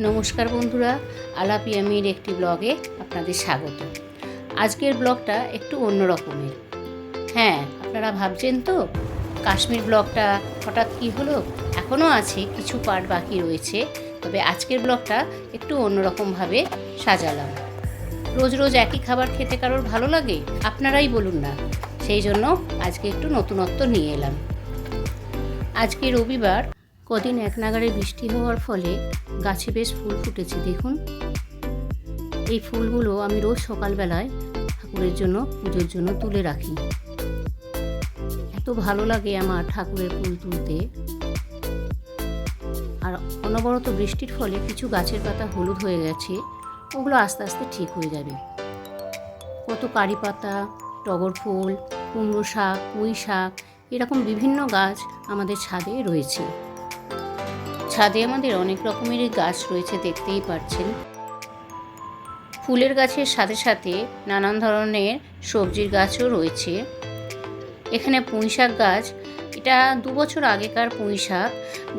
নমস্কার বন্ধুরা, আলাপি আমির একটি ব্লগে আপনাদের স্বাগত। আজকের ব্লগটা একটু অন্য রকমের। হ্যাঁ আপনারা ভাবছেন তো, কাশ্মীর ব্লগটা হঠাৎ কি হলো? এখনও আছে, কিছু পার্ট বাকি রয়েছে, তবে আজকের ব্লগটা একটু অন্যরকমভাবে সাজালাম। রোজ রোজ একই খাবার খেতে কারোর ভালো লাগে? আপনারাই বলুন না। সেই জন্য আজকে একটু নতুনত্ব নিয়ে এলাম। আজকে রবিবার কদিন এক নাগারে বৃষ্টি হওয়ার ফলে গাছে বেশ ফুল ফুটেছে, দেখুন। এই ফুলগুলো আমি রোজ সকালবেলায় ঠাকুরের জন্য, পুজোর জন্য তুলে রাখি। এত ভালো লাগে আমার ঠাকুরের ফুল তুলতে। আর অনবরত বৃষ্টির ফলে কিছু গাছের পাতা হলুদ হয়ে গেছে, ওগুলো আস্তে আস্তে ঠিক হয়ে যাবে। কত কারি পাতা, টগর ফুল, কুমড়ো শাক, পুঁই শাক, এরকম বিভিন্ন গাছ আমাদের ছাদে রয়েছে। ছাদে আমাদের অনেক রকমেরই গাছ রয়েছে, দেখতেই পাচ্ছেন ফুলের গাছের সাথে সাথে নানান ধরনের সবজির গাছও রয়েছে। এখানে পুঁই শাক গাছ, এটা দু বছর আগেকার পুঁই শাক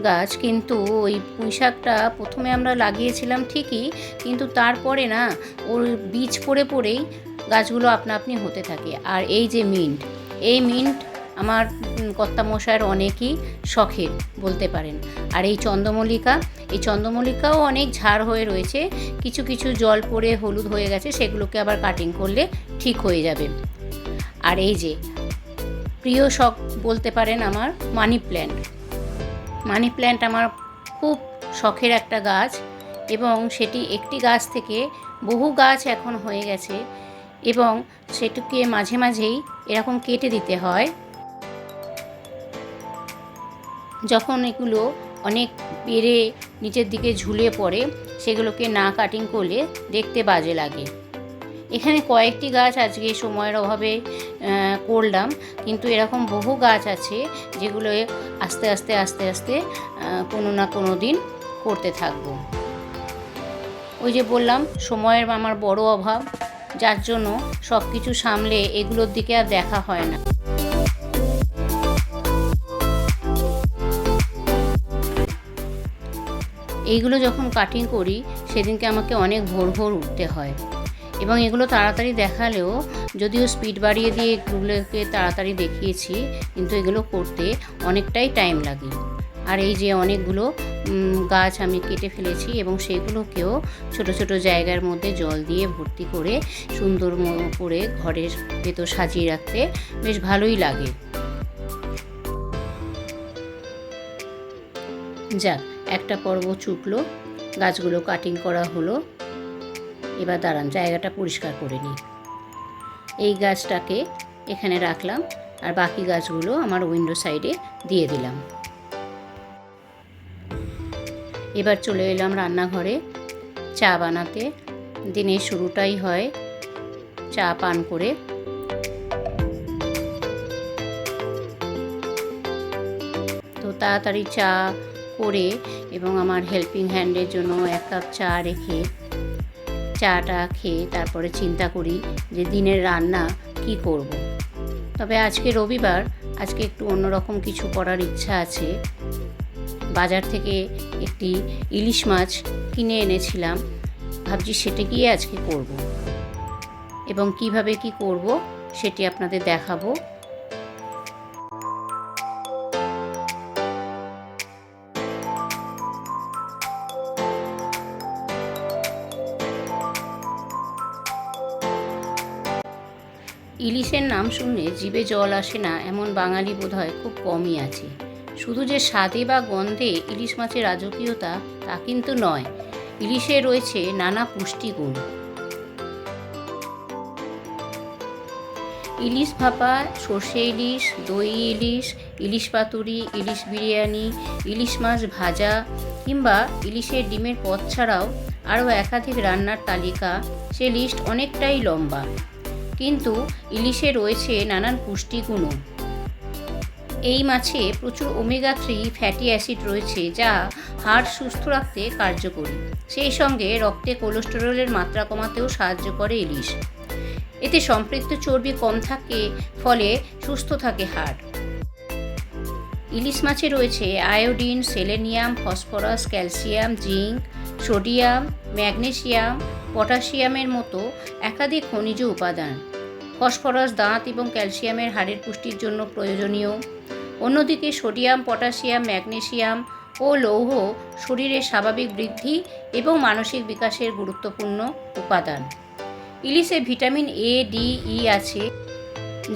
গাছ, কিন্তু ওই পুঁই শাকটা প্রথমে আমরা লাগিয়েছিলাম ঠিকই, কিন্তু তারপরে না, ওর বীজ পড়ে পড়েই গাছগুলো আপনা আপনি হতে থাকে। আর এই যে মিন্ট, এই মিন্ট আমার কর্তামশায়ের অনেকই শখের বলতে পারেন। আর এই চন্দ্রমল্লিকা, এই চন্দ্রমল্লিকাও অনেক ঝাড় হয়ে রয়েছে, কিছু কিছু জল পড়ে হলুদ হয়ে গেছে, সেগুলোকে আবার কাটিং করলে ঠিক হয়ে যাবে। আর এই যে, প্রিয় শখ বলতে পারেন আমার মানি প্ল্যান্ট মানি প্ল্যান্ট আমার খুব শখের একটা গাছ এবং সেটি একটি গাছ থেকে বহু গাছ এখন হয়ে গেছে এবং সেটিকে মাঝে মাঝেই এরকম কেটে দিতে হয়। যখন এগুলো অনেক বেড়ে নিচের দিকে ঝুলে পড়ে, সেগুলোকে না কাটিং করলে দেখতে বাজে লাগে। এখানে কয়েকটি গাছ আজকে সময়ের অভাবে করলাম, কিন্তু এরকম বহু গাছ আছে যেগুলো আস্তে আস্তে আস্তে আস্তে কোনো না কোনো দিন করতে থাকব। ওই যে বললাম, সময়ের আমার বড় অভাব, যার জন্য সব কিছু সামলে এগুলোর দিকে আর দেখা হয় না। এইগুলো যখন কাটিং করি, সেদিনকে আমাকে অনেক ভোর ভোর উঠতে হয়। এবং এগুলো তাড়াতাড়ি দেখালেও যদিও স্পিড বাড়িয়ে দিয়ে এগুলোকে তাড়াতাড়ি দেখিয়েছি, কিন্তু এগুলো করতে অনেকটাই টাইম লাগে। আর এই যে অনেকগুলো গাছ আমি কেটে ফেলেছি এবং সেগুলোকেও ছোট ছোট জায়গার মধ্যে জল দিয়ে ভর্তি করে সুন্দর করে ঘরের ভেতর সাজিয়ে রাখতে বেশ ভালোই লাগে। যাক একটা পর্ব চুকলো গাছগুলো কাটিং করা হলো। এবার দাঁড়ান, জায়গাটা পরিষ্কার করে নিই। এই গাছটাকে এখানে রাখলাম আর বাকি গাছগুলো আমার উইন্ডো সাইডে দিয়ে দিলাম। এবার চলে এলাম রান্নাঘরে। চা বানাতে। দিনের শুরুটাই হয় চা পান করে। তো তাড়াতাড়ি চা করে এবং আমার হেল্পিং হ্যান্ডের জন্য এক কাপ চা রেখে চাটা খেয়ে তারপরে চিন্তা করি যে দিনের রান্না কি করব। তবে আজকে রবিবার, আজকে একটু অন্যরকম কিছু করার ইচ্ছা আছে বাজার থেকে একটি ইলিশ মাছ কিনে এনেছিলাম ভাবছি সেটা গিয়ে আজকে করব। এবং কীভাবে কি করব সেটি আপনাদের দেখাবো ইলিশের নাম শুনলে জিভে জল আসে না, এমন বাঙালি বোধহয় খুব কমই আছে। শুধু যে স্বাদে বা গন্ধে ইলিশ মাছের রাজকীয়তা তা কিন্তু নয়, ইলিশে রয়েছে নানা পুষ্টিগুণ। ইলিশ ভাপা, সর্ষে ইলিশ, দই ইলিশ ইলিশ পাতুরি, ইলিশ বিরিয়ানি, ইলিশ মাছ ভাজা, কিংবা ইলিশের ডিমের পদ ছাড়াও আরও একাধিক রান্নার তালিকা, সে লিস্ট অনেকটাই লম্বা। কিন্তু ইলিশে রয়েছে নানান পুষ্টিগুণও। এই মাছে প্রচুর ওমেগা থ্রি ফ্যাটি অ্যাসিড রয়েছে যা হাড় সুস্থ রাখতে কার্যকরী। সেই সঙ্গে রক্তে কোলেস্টেরলের মাত্রা কমাতেও সাহায্য করে ইলিশ। এতে সম্পৃক্ত চর্বি কম থাকে, ফলে সুস্থ থাকে হাড়। ইলিশ মাছে রয়েছে iodine, selenium, phosphorus, calcium, zinc, sodium, magnesium পটাশিয়ামের মতো একাধিক খনিজ উপাদান। ফসফরাস, দাঁত এবং ক্যালসিয়ামের হাড়ের পুষ্টির জন্য প্রয়োজনীয়। অন্যদিকে সোডিয়াম, পটাশিয়াম ম্যাগনেশিয়াম ও লৌহ শরীরের স্বাভাবিক বৃদ্ধি এবং মানসিক বিকাশের গুরুত্বপূর্ণ উপাদান। ইলিশে ভিটামিন এ ডি ই আছে।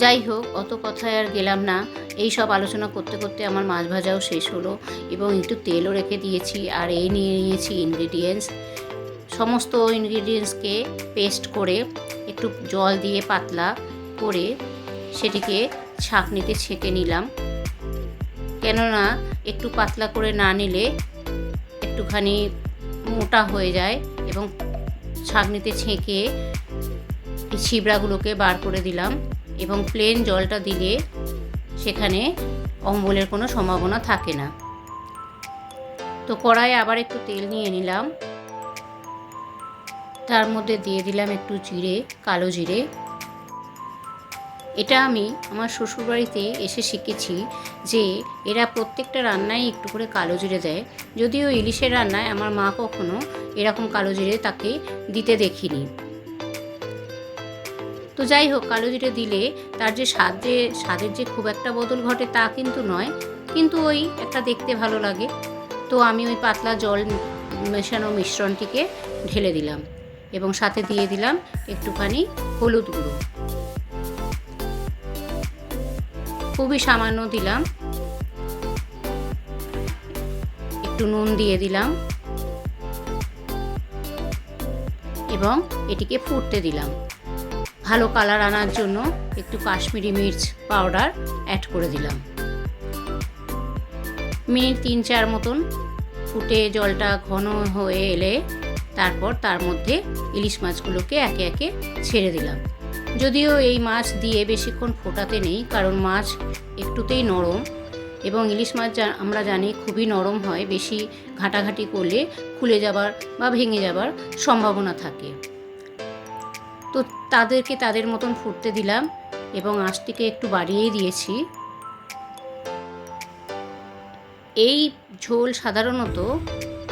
যাই হোক, অত কথায় আর গেলাম না। এই সব আলোচনা করতে করতে আমার মাছ ভাজাও শেষ হলো এবং একটু তেলও রেখে দিয়েছি আর এই নিয়ে নিয়েছি ইনগ্রিডিয়েন্টস সমস্ত ইনগ্রিডিয়েন্টসকে পেস্ট করে একটু জল দিয়ে পাতলা করে সেটিকে ছাঁকনিতে ছেঁকে নিলাম। কেননা একটু পাতলা করে না নিলে একটুখানি মোটা হয়ে যায় এবং ছাঁকনিতে ছেঁকে ছিবড়াগুলোকে বার করে দিলাম এবং প্লেন জলটা দিলে সেখানে অম্বলের কোনো সম্ভাবনা থাকে না। তো কড়াইয়ে আবার একটু তেল নিয়ে নিলাম। তার মধ্যে দিয়ে দিলাম একটু জিরে, কালো জিরে। এটা আমি আমার শ্বশুরবাড়িতে এসে শিখেছি যে এরা প্রত্যেকটা রান্নায় একটু করে কালো জিরে দেয়। যদিও ইলিশের রান্নায় আমার মা কখনো এরকম কালো জিরে তাকে দিতে দেখিনি। তো যাই হোক, কালো জিরে দিলে তার যে স্বাদ যে, স্বাদের যে খুব একটা বদল ঘটে তা কিন্তু নয়, কিন্তু ওই একটা দেখতে ভালো লাগে। তো আমি ওই পাতলা জল মেশানো মিশ্রণটিকে ঢেলে দিলাম। এবং সাথে দিয়ে দিলাম একটুখানি হলুদ গুঁড়ো। খুবই সামান্য দিলাম। একটু নুন দিয়ে দিলাম। এবং এটিকে ফুটতে দিলাম। ভালো কালার আনার জন্য একটু কাশ্মীরি মির্চ পাউডার অ্যাড করে দিলাম। মিনিট তিন চার মতন ফুটে জলটা ঘন হয়ে এলে তারপর তার মধ্যে ইলিশ মাছগুলোকে একে একে ছেড়ে দিলাম। যদিও এই মাছ দিয়ে বেশিক্ষণ ফোটাতে নেই, কারণ মাছ একটুতেই নরম এবং ইলিশ মাছ আমরা জানি খুবই নরম হয়, বেশি ঘাটাঘাটি করলে খুলে যাবার বা ভেঙে যাবার সম্ভাবনা থাকে। তো তাদেরকে তাদের মতন ফুটতে দিলাম এবং আঁচটিকে একটু বাড়িয়েই দিয়েছি। এই ঝোল সাধারণত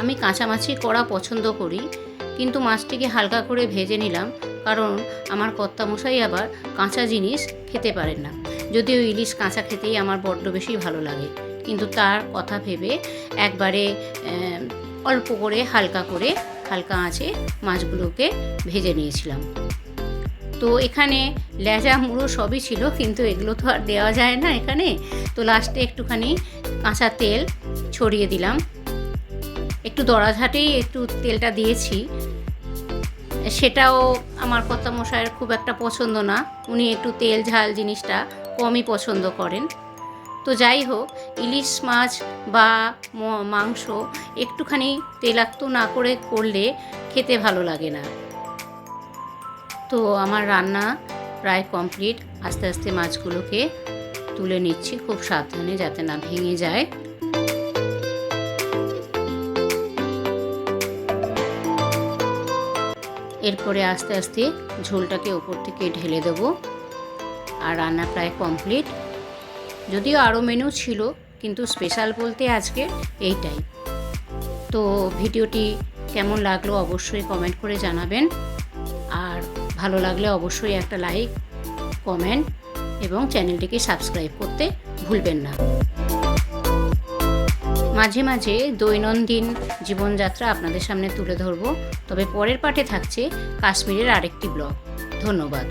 আমি কাঁচা মাছই করা পছন্দ করি, কিন্তু মাছটিকে হালকা করে ভেজে নিলাম, কারণ আমার কর্তামশাই আবার কাঁচা জিনিস খেতে পারেন না। যদিও ইলিশ কাঁচা খেতেই আমার বড্ড বেশি ভালো লাগে, কিন্তু তার কথা ভেবে একবারে অল্প করে হালকা করে হালকা আঁচে মাছগুলোকে ভেজে নিয়েছিলাম। তো এখানে লেজা মুড়ো সবই ছিল, কিন্তু এগুলো তো আর দেওয়া যায় না এখানে। তো লাস্টে একটুখানি কাঁচা তেল ছড়িয়ে দিলাম একটু দরাঝাটেই একটু তেলটা দিয়েছি। সেটাও আমার কর্তা মশাইয়ের খুব একটা পছন্দ না। উনি একটু তেল ঝাল জিনিসটা কমই পছন্দ করেন। তো যাই হোক, ইলিশ মাছ বা মাংস একটুখানি তেলাক্ত না করে করলে খেতে ভালো লাগে না। তো আমার রান্না প্রায় কমপ্লিট। আস্তে আস্তে মাছগুলোকে তুলে নিচ্ছি। খুব সাবধানে যাতে না ভেঙে যায়। এরপরে আস্তে আস্তে ঝোলটাকে ওপর থেকে ঢেলে দেবো। আর রান্না প্রায় কমপ্লিট। যদিও আরও মেনু ছিল, কিন্তু স্পেশাল বলতে আজকে এইটাই। তো ভিডিওটি কেমন লাগল অবশ্যই কমেন্ট করে জানাবেন। আর ভালো লাগলে অবশ্যই একটা লাইক, কমেন্ট এবং চ্যানেলটিকে সাবস্ক্রাইব করতে ভুলবেন না। মাঝে মাঝে দৈনন্দিন জীবনযাত্রা আপনাদের সামনে তুলে ধরব। তবে পরের পাঠে থাকছে কাশ্মীরের আরেকটি ব্লগ। ধন্যবাদ।